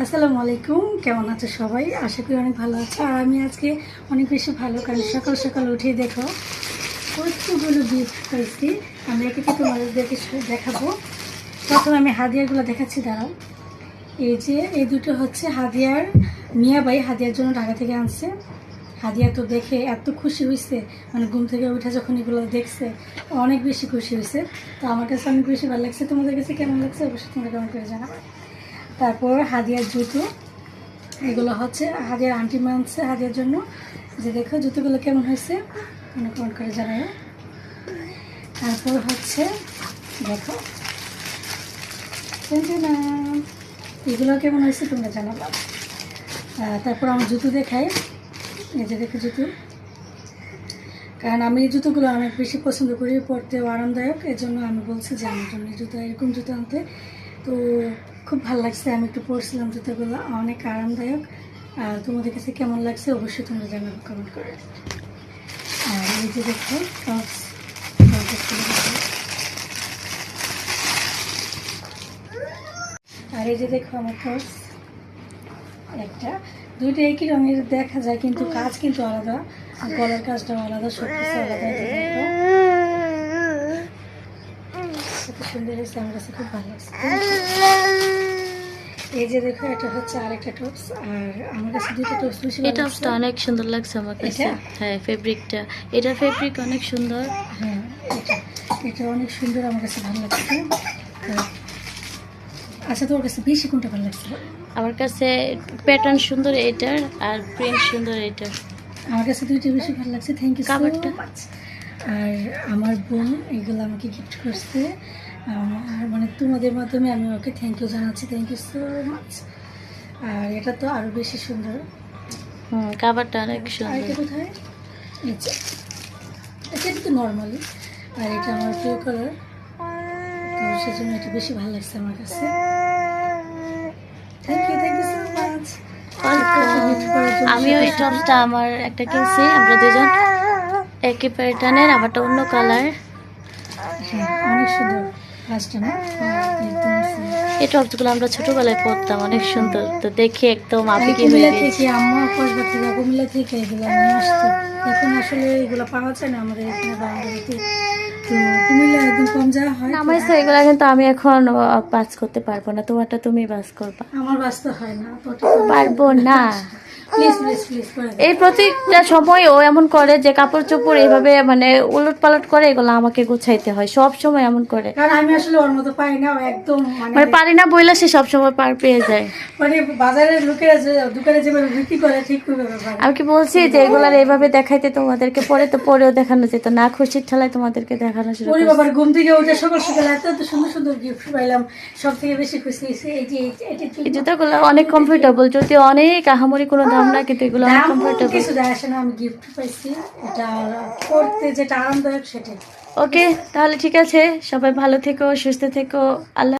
আসসালামু আলাইকুম, কেমন আছো সবাই? আশা করি অনেক ভালো আছো। আর আমি আজকে অনেক বেশি ভালো, কারণ সকাল সকাল উঠে দেখো, কতগুলো গিফট পেয়েছি। আমি একে তোমাদেরকে দেখাবো। প্রথমে আমি হাদিয়ারগুলো দেখাচ্ছি, দাঁড়াও। এই যে, এই দুটো হচ্ছে হাদিয়ার মিয়াবাই হাদিয়ার জন্য ঢাকা থেকে আনছে। হাদিয়া তো দেখে এত খুশি হয়েছে মানে ঘুম থেকে উঠে যখন এগুলো দেখছে, অনেক বেশি খুশি হয়েছে তো আমার কাছে অনেক বেশি ভালো লাগছে। তোমাদের কাছে কেমন লাগছে? অবশ্যই তোমরা কেমন করে জানাব তারপর হাদিয়ার জুতো, এগুলো হচ্ছে হাদিয়ার আন্টি মানছে হাদিয়ার জন্য। যে দেখো জুতোগুলো কেমন হয়েছে, মনে কমেন্ট করে জানাও তারপর হচ্ছে, দেখো। এগুলো কেমন হয়েছে তোমরা জানাবা। তারপর আমার জুতো দেখাই। এই যে দেখো জুতো। কারণ আমি এই জুতোগুলো অনেক বেশি পছন্দ করি, পরতেও আরামদায়ক। এই জন্য আমি বলছি যে আমার জন্য জুতো, এরকম জুতো আনতে। তো খুব ভালো লাগছে। আমি একটু পরছিলাম জুতোগুলো অনেক আরামদায়ক। আর তোমাদের কাছে কেমন লাগছে অবশ্যই তোমরা জানাব কমেন্ট করে। আর এই যে দেখো আর এই যে দেখো আমার টপস একটা। দুইটা একই রঙের দেখা যায়, কিন্তু কাজ কিন্তু আলাদা। গলার কাজটাও আলাদা সব কিছু আলাদা সুন্দর হয়েছে, আমার কাছে খুব ভালো লাগছে। এই যে দেখো এটা হচ্ছে আরেকটা টপস আর আমার কাছে দুটো টপস বেশি এই টপসটা অনেক সুন্দর লাগছে আমার কাছে। হ্যাঁ ফেব্রিকটা এটা ফেব্রিক অনেক সুন্দর। হ্যাঁ এটা এটা অনেক সুন্দর আমার কাছে ভালো লাগছে। তো, আচ্ছা তোর কাছে বেশি কোনটা ভালো লাগছে? আমার কাছে প্যাটার্ন সুন্দর এটার আর প্রিন্ট সুন্দর এটার আমার কাছে দুইটা বেশি ভালো লাগছে থ্যাংক ইউ কাবারটা? আর আমার বোন এগুলো আমাকে গিফট করছে। আর তোমাদের মাধ্যমে আমি ওকে থ্যাংক ইউ জানাচ্ছি থ্যাংক ইউ সো মাচ আর এটা তো আরও বেশি সুন্দর। হুম কাবারটা অনেক সুন্দর। এটা কোথায়? যে। এটা তো নর্মালি আর এটা আমার প্রিয় কালার তো সেজন্য এটা বেশি ভালো লাগছে আমার কাছে। Thank you thank you so much আমিও এই টপসটা আমার একটা কিনছি আমরা দুজন। একই প্যাটার্নের আমারটা অন্য কালার হ্যাঁ অনেক সুন্দর। সুন্দর। এই টপসগুলো আমরা ছোটবেলায় পরতাম অনেক সুন্দর। তো দেখে একদম আমি আবেগী হয়ে গেছি। আম্মা কসবা থেকে কুমিল্লা থেকে এগুলো নিয়ে আসতো এখন আসলে এগুলো পাওয়া যায় না আমাদের এখানে বাঙালিতে তো তো আমার তো কিন্তু আমি এখন পাস করতে পারব না। তোমারটা তুমি বাস করবা। আমার বাঁচতে হয় না পারব না। করে দাও। এই প্রতিটা সময় ও এমন করে যে কাপড় চোপড় এইভাবে মানে উলট পালট করে এগুলো আমাকে গুছাইতে হয় সব সময় এমন করে কারণ আমি আসলে ওর মতো পাই না একদম মানে মানে পারি না বইলে সে সব সময় পার পেয়ে যায় মানে বাজারের লোকেরা দোকানে যেভাবে বিক্রি করে ঠিক করে আমি কি বলছি যে এগুলার এইভাবে দেখাইতে তোমাদেরকে পরে তো পরেও দেখানো যেত না খুশির ঠেলায় তোমাদেরকে দেখানো শুরু করছে। বাবার ঘুম থেকে উঠে সকাল সকাল এত এত সুন্দর সুন্দর গিফট পাইলাম সব থেকে বেশি খুশি এই যে এই- জুতাগুলো অনেক কমফোর্টেবল যদিও অনেক আহামরি কোনো দাম না কিন্তু এগুলো অনেক কমফোর্টেবল কিছু যায় আসে না আমি গিফট পাইছি। এটা পড়তে যেটা আরামদায়ক সেটাই। ওকে তাহলে ঠিক আছে সবাই ভালো থেকো সুস্থ থেকো আল্লাহ